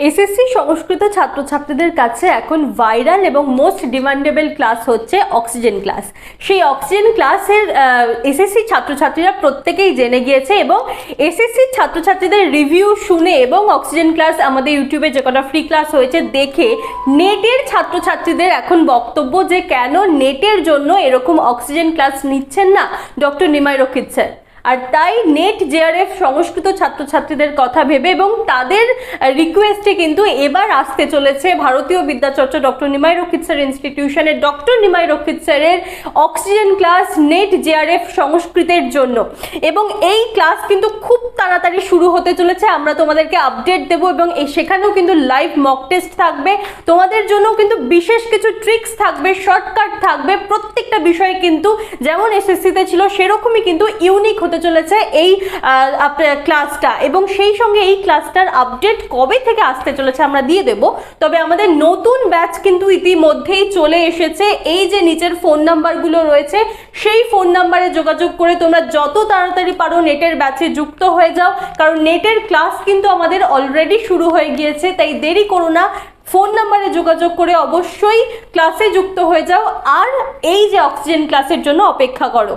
SSC সংস্কৃত ছাত্রছাত্রীদের কাছে এখন ভাইরাল এবং মোস্ট ডিমান্ডেবল ক্লাস হচ্ছে অক্সিজেন ক্লাস সেই অক্সিজেন ক্লাসের এসএসসি ছাত্রছাত্রীরা প্রত্যেকেই জেনে গিয়েছে এবং এসএসসি ছাত্রছাত্রীদের রিভিউ শুনে এবং অক্সিজেন ক্লাস আমাদের ইউটিউবে যে কটা ফ্রি ক্লাস হয়েছে দেখে নেটের ছাত্রছাত্রীদের এখন বক্তব্য যে কেন নেটের জন্য এরকম অক্সিজেন ক্লাস নিচ্ছেন না ডক্টর নিমাই রক্ষিত স্যার। আর তাই নেট জেআরএফ সংস্কৃত ছাত্রছাত্রীদের কথা ভেবে এবং তাদের রিকোয়েস্টে কিন্তু এবার আসতে চলেছে ভারতীয় বিদ্যাচর্চা ডক্টর নিমাই রক্ষিত স্যার ইনস্টিটিউশনের ডক্টর নিমাই রক্ষিত স্যারের অক্সিজেন ক্লাস নেট জেআরএফ সংস্কৃতের জন্য। এবং এই ক্লাস কিন্তু খুব তাড়াতাড়ি শুরু হতে চলেছে। আমরা তোমাদেরকে আপডেট দেবো এবং সেখানেও কিন্তু লাইভ মক টেস্ট থাকবে। তোমাদের জন্য কিন্তু বিশেষ কিছু ট্রিক্স থাকবে শর্টকাট থাকবে। প্রত্যেকটা বিষয় কিন্তু যেমন এসএসসিতে ছিল, সেরকমই কিন্তু ইউনিক হতে চলেছে এই ক্লাসটা এবং সেই সঙ্গে এই ক্লাসটার আপডেট কবে থেকে আসতে চলেছে আমরা দিয়ে দেব। তবে আমাদের নতুন ব্যাচ কিন্তু ইতিমধ্যেই চলে এসেছে। এই যে নিচের ফোন নাম্বারগুলো রয়েছে, সেই ফোন নাম্বারে যোগাযোগ করে তোমরা যত তাড়াতাড়ি পারো নেটের ব্যাচে যুক্ত হয়ে যাও। কারণ নেটের ক্লাস কিন্তু আমাদের অলরেডি শুরু হয়ে গিয়েছে, তাই দেরি করো না। ফোন নাম্বারে যোগাযোগ করে অবশ্যই ক্লাসে যুক্ত হয়ে যাও। আর এই যে অক্সিজেন ক্লাসের জন্য অপেক্ষা করো।